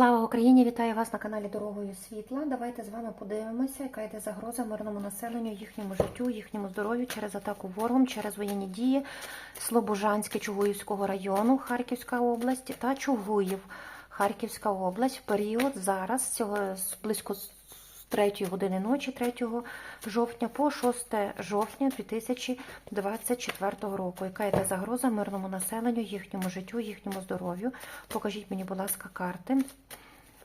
Слава Україні! Вітаю вас на каналі Дорогою Світла. Давайте з вами подивимося, яка йде загроза мирному населенню, їхньому життю, їхньому здоров'ю через атаку ворогом, через воєнні дії Слобожанське Чугуївського району, Харківська область та Чугуїв, Харківська область в період зараз цього близько 3 години ночі, 3 жовтня по 6 жовтня 2024 року. Яка йде загроза мирному населенню, їхньому життю, їхньому здоров'ю? Покажіть мені, будь ласка, карти.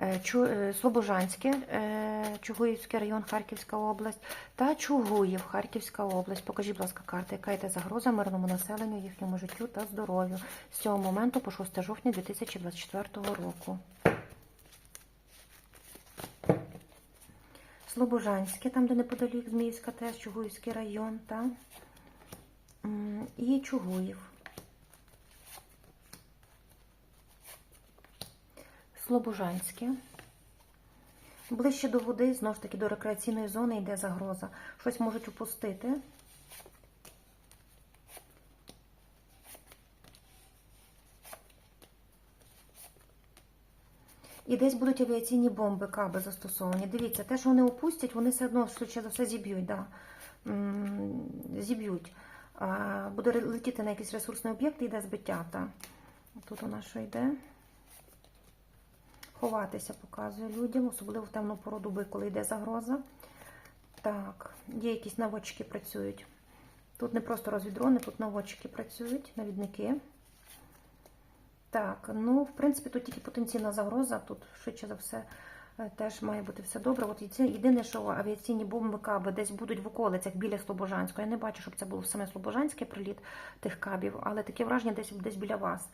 Е, е, Слобожанське, е, Чугуївський район, Харківська область та Чугуїв, Харківська область. Покажіть, будь ласка, карти, яка йде загроза мирному населенню, їхньому життю та здоров'ю з цього моменту по 6 жовтня 2024 року. Слобожанське, там, де неподалік Зміївська теж, Чугуївський район, та? І Чугуїв. Слобожанське. Ближче до води, знову ж таки, до рекреаційної зони йде загроза. Щось можуть упустити. І десь будуть авіаційні бомби, каби застосовані. Дивіться, те, що вони опустять, вони все одно, швидше за все, зіб'ють. Да. Зіб'ють. Буде летіти на якийсь ресурсний об'єкт і йде збиття. Та. Тут у нас що йде? Ховатися показує людям, особливо в темну пору доби, коли йде загроза. Так, є якісь наводчики працюють. Тут не просто розвідрони, тут наводчики працюють, навідники. Так, ну, в принципі, тут тільки потенційна загроза, тут швидше за все е, теж має бути все добре. От це єдине, що авіаційні бомби каби десь будуть в околицях біля Слобожанського. Я не бачу, щоб це було саме Слобожанське приліт тих кабів, але таке враження десь, десь біля вас.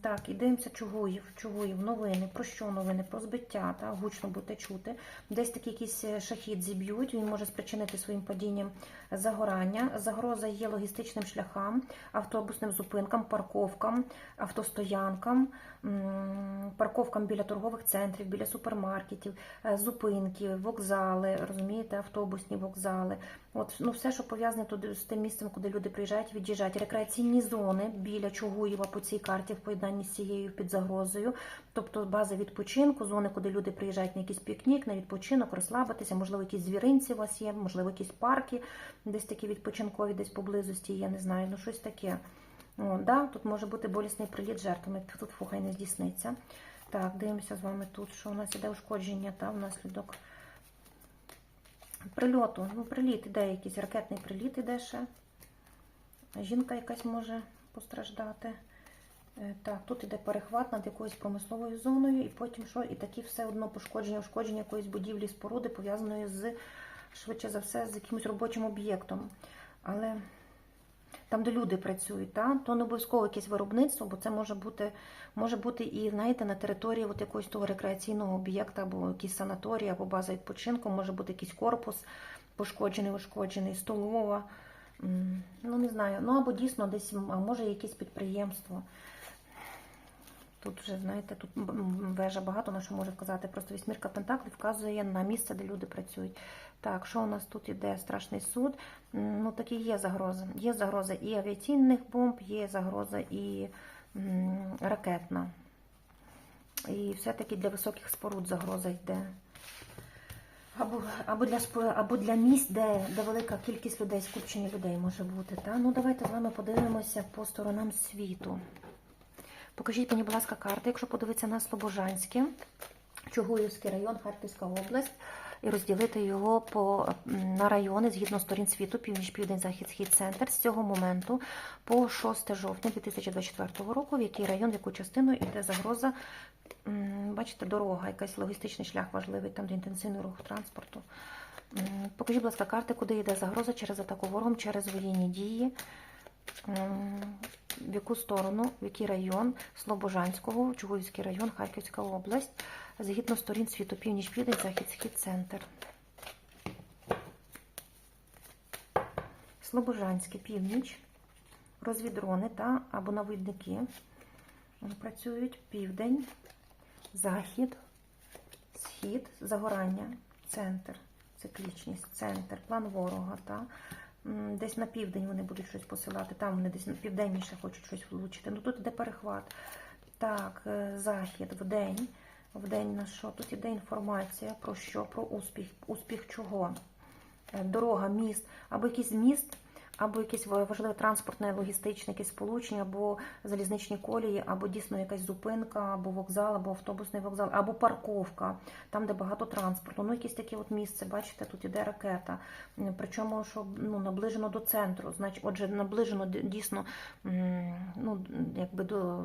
Так, і дивимося Чугуїв, Чугуїв, новини. Про що новини? Про збиття, та, гучно будете чути. Десь такий якийсь е, шахід зіб'ють, він може спричинити своїм падінням загорання. Загроза є логістичним шляхам, автобусним зупинкам, парковкам, автостоянкам, парковкам біля торгових центрів, біля супермаркетів, е, зупинки, вокзали, розумієте, автобусні вокзали. От, ну, все, що пов'язане туди з тим місцем, куди люди приїжджають, від'їжджають. Рекреаційні зони біля Чугуєва по цій карті в поєднанні з цією під загрозою. Тобто база відпочинку, зони, куди люди приїжджають на якийсь пікнік, на відпочинок, розслабитися, можливо, якісь звіринці у вас є, можливо, якісь парки, десь такі відпочинкові, десь поблизості, я не знаю, ну щось таке. О, да, тут може бути болісний приліт жертвами, тут фухай не здійсниться. Так, дивимося з вами тут, що у нас іде ушкодження та внаслідок прильоту. Ну, приліт іде якийсь ракетний приліт іде ще. Жінка якась може постраждати. Е, Так, тут іде перехват над якоюсь промисловою зоною, і потім що? І такі все одно пошкодження, ушкодження якоїсь будівлі споруди, пов'язаної з, швидше за все, з якимось робочим об'єктом. Але там, де люди працюють, та, то не обов'язково якесь виробництво, бо це може бути, може бути і, знаєте, на території от якогось того рекреаційного об'єкта, або якийсь санаторій, або база відпочинку, може бути якийсь корпус пошкоджений, ушкоджений, столова. Ну, не знаю. Ну, або дійсно десь, може якесь підприємство. Тут вже, знаєте, тут вежа багато на що може вказати. Просто вісьмірка Пентаклів вказує на місце, де люди працюють. Так, що у нас тут іде? Страшний суд. Ну, такі є загрози. Є загроза і авіаційних бомб, є загроза і ракетна. І все-таки для високих споруд загроза йде. Або, або, для, або для місць, де, де велика кількість людей, скупчення людей може бути. Та? Ну, давайте з вами подивимося по сторонам світу. Покажіть мені, будь ласка, карти, якщо подивитися на Слобожанське, Чугуївський район, Харківська область, і розділити його по, на райони згідно сторін світу, північ, південь, захід, схід, центр, з цього моменту по 6 жовтня 2024 року, в який район, в яку частину йде загроза, бачите, дорога, якийсь логістичний шлях важливий, там, де інтенсивний рух транспорту. Покажіть, будь ласка, карти, куди йде загроза через атаку ворогом, через воєнні дії. В яку сторону, в який район? Слобожанського, Чугуївський район, Харківська область, згідно сторін світу, північ, південь, захід, схід, центр. Слобожанське, північ, розвідрони та або навідники працюють. Південь, захід, схід, загорання, центр, циклічність, центр, план ворога та Десь на південь вони будуть щось посилати, там вони десь на південніше хочуть щось влучити. Ну тут іде перехват. Так, е, захід в день, в день на що? Тут іде інформація про що? Про успіх. Успіх чого? Е, Дорога, міст, або якийсь міст, або якесь важливе транспортне, логістичне якесь сполучення, або залізничні колії, або дійсно якась зупинка, або вокзал, або автобусний вокзал, або парковка, там, де багато транспорту. Ну, якесь таке от місце, бачите, тут іде ракета. Причому, що ну, наближено до центру. Значить, отже, наближено дійсно ну, якби до.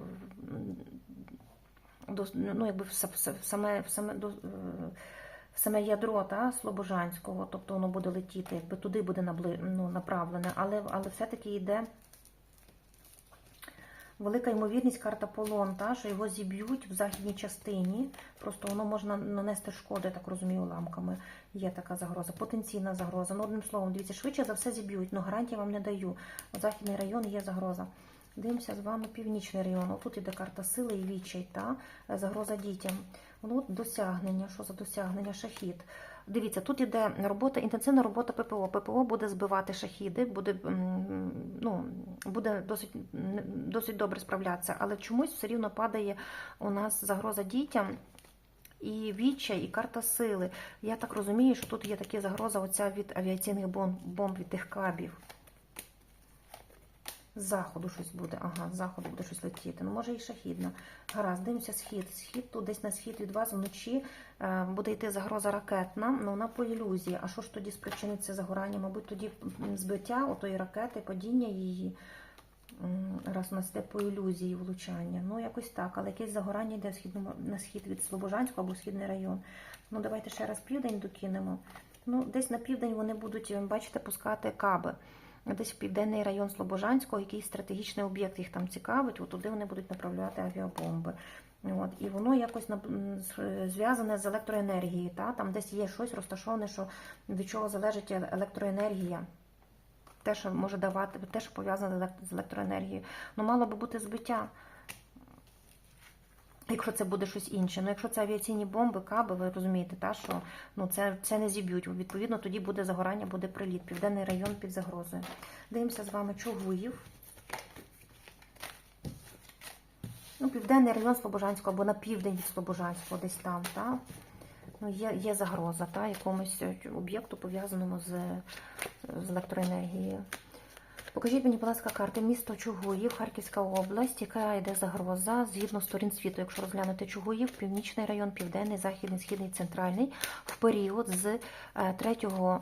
до ну, якби в, са- в са- в саме, в саме до. Саме ядро та, Слобожанського, тобто воно буде летіти, якби туди буде набли, ну, направлене, але, але все-таки йде велика ймовірність карта полон, та, що його зіб'ють в західній частині. Просто воно можна нанести шкоди, так розумію, уламками. Є така загроза, потенційна загроза. Ну, одним словом, дивіться, швидше за все зіб'ють, але гарантії вам не даю. Західний район є загроза. Дивимося з вами північний район. Тут іде карта сили і відчай, та загроза дітям. Ну, от досягнення. Що за досягнення? Шахід. Дивіться, тут іде робота, інтенсивна робота ППО. ППО буде збивати шахіди, буде, ну, буде досить, досить добре справлятися, але чомусь все рівно падає у нас загроза дітям. І відчай, і карта сили. Я так розумію, що тут є така загроза оця від авіаційних бомб, бомб від тих кабів. З заходу щось буде. Ага, з заходу буде щось летіти. Ну, може і шахідна. Гаразд, дивимося схід. Схід тут десь на схід від вас вночі е, буде йти загроза ракетна, ну вона по ілюзії. А що ж тоді спричинить це загорання? Мабуть, тоді збиття отої ракети, падіння її. Раз у нас йде по ілюзії влучання. Ну, якось так, але якесь загорання йде на схід від Слобожанського або східний район. Ну, давайте ще раз південь докинемо. Ну, десь на південь вони будуть, е, бачите, пускати каби. Десь в південний район Слобожанського, якийсь стратегічний об'єкт їх там цікавить, от туди вони будуть направляти авіабомби. От, і воно якось зв'язане з електроенергією. Та? Там десь є щось розташоване, що від чого залежить е- електроенергія. Те, що може давати, те, що пов'язане з електроенергією. Ну, мало би бути збиття. Якщо це буде щось інше. Ну, якщо це авіаційні бомби, каби, ви розумієте, та, що ну, це, це не зіб'ють. Відповідно, тоді буде загорання, буде приліт. Південний район під загрозою. Дивимося з вами Чугуїв. Ну, Південний район Слобожанського або на південь від Слобожанського, десь там, та? Ну, є, є загроза та, якомусь об'єкту пов'язаному з, з електроенергією. Покажіть мені, будь ласка, карти місто Чугуїв, Харківська область, яка йде загроза згідно сторін світу, якщо розглянути Чугуїв, Північний район, Південний, Західний, Східний, Центральний, в період з е, 3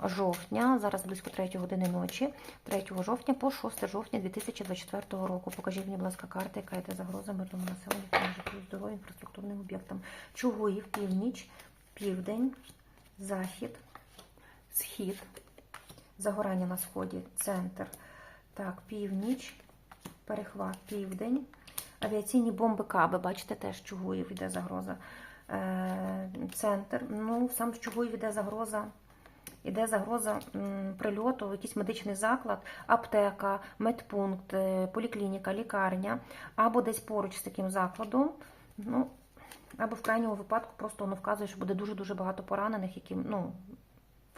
жовтня, зараз близько 3 години ночі, 3 жовтня по 6 жовтня 2024 року. Покажіть мені, будь ласка, карти, яка йде загроза мирному населенню, житлу, здоров'ю, інфраструктурним об'єктам. Чугуїв, північ, південь, захід, схід, загорання на сході, центр. Так, північ, перехват, південь. Авіаційні бомби Каби, бачите, теж Чугуїв іде загроза. Е, центр. Ну, сам з Чугуїв іде загроза. Іде загроза прильоту якийсь медичний заклад, аптека, медпункт, е, поліклініка, лікарня, або десь поруч з таким закладом. Ну, або в крайньому випадку просто воно вказує, що буде дуже-дуже багато поранених, які, ну,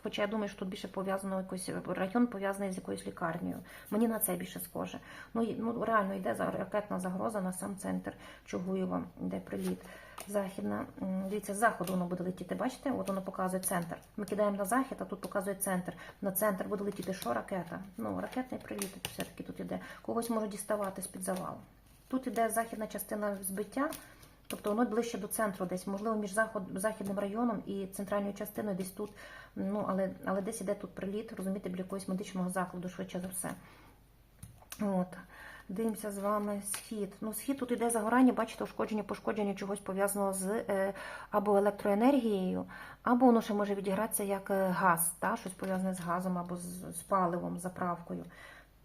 Хоча я думаю, що тут більше пов'язано якось район пов'язаний з якоюсь лікарнею. Мені на це більше схоже. Ну, ну реально йде за- ракетна загроза на сам центр Чугуєва, де приліт. Західна, дивіться, з заходу воно буде летіти. Бачите? От воно показує центр. Ми кидаємо на захід, а тут показує центр. На центр буде летіти що ракета? Ну, ракетний приліт все-таки тут іде. Когось може діставати з-під завалу. Тут іде західна частина збиття. Тобто воно ближче до центру, десь, можливо, між заход, західним районом і центральною частиною, десь тут, ну, але, але десь іде тут приліт, розумієте, біля якогось медичного закладу, швидше за все. От. Дивимося з вами схід. Ну, схід тут іде загорання, бачите, ушкодження, пошкодження чогось пов'язаного з е, або електроенергією, або воно ще може відігратися як е, газ, та, щось пов'язане з газом або з, з паливом, заправкою.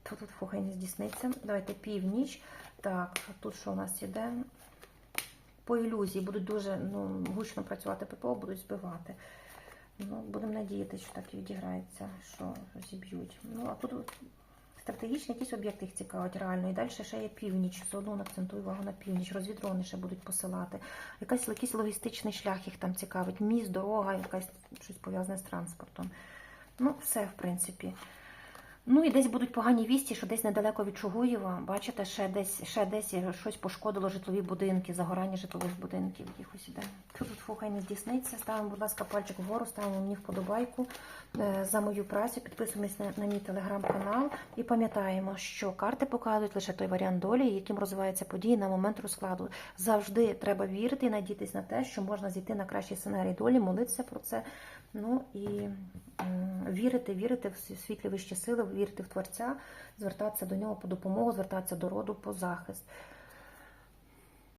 Тут, тут фу, хай не здійсниться. Давайте північ. Так, тут що у нас іде? По ілюзії будуть дуже ну, гучно працювати ППО, будуть збивати. Ну, будемо надіятися, що так і відіграється, що зіб'ють. Ну, а тут стратегічні якісь об'єкти їх цікавить реально. І далі ще є північ. Все одно акцентую увагу на північ. Розвідрони ще будуть посилати. Якась, якийсь логістичний шлях їх там цікавить. Міст, дорога, якась щось пов'язане з транспортом. Ну, все, в принципі. Ну і десь будуть погані вісті, що десь недалеко від Чугуєва, бачите, ще десь, ще десь щось пошкодило житлові будинки, загорання житлових будинків якихось іде. Тут тут хай не здійсниться. Ставимо, будь ласка, пальчик вгору, ставимо мені вподобайку е, за мою працю, підписуємось на, на мій телеграм-канал і пам'ятаємо, що карти показують лише той варіант долі, яким розвиваються події на момент розкладу. Завжди треба вірити і надіятись на те, що можна зійти на кращий сценарій долі, молитися про це. Ну і вірити, вірити в світлі вищі сили, вірити в Творця, звертатися до нього по допомогу, звертатися до роду по захист.